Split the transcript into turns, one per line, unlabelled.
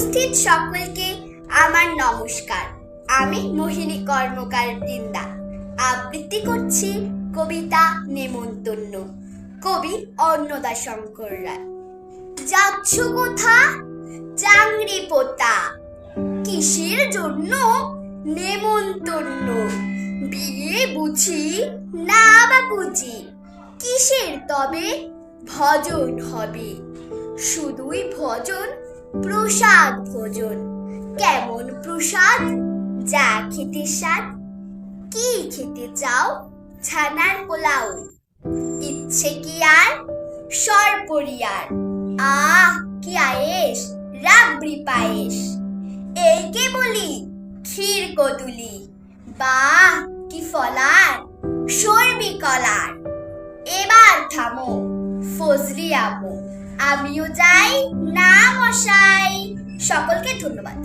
উপস্থিত সকলকে আমার নমস্কার। আমি মোহিনী কর্মকার বৃন্দা আবৃত্তি করছি কবিতা নেমন্তন্ন। কবি অন্নদা শঙ্কর রায়। যাচ্ছ কোথা? চাংরি পোতা। কিসের জন্য? নেমন্তন্ন। বিয়ে বুঝি না বা বুঝি? কিসের তবে ভজন হবে? শুধুই ভজন প্রসাদ ভোজন। কেমন প্রসাদ? যা খেতে স্বাদ। কি খেতে চাও? ছানার পোলাও। ইচ্ছে কি আর? সরপরিয়ার আহ, কি আয়েস রাবড়ি পায়েস এই কে বলি ক্ষীর কদুলি। বাহ, কি ফলার সর্বি কলার। এবার থামো, ফজলি আমো আমিও যাই। না মশাই। সকলকে ধন্যবাদ।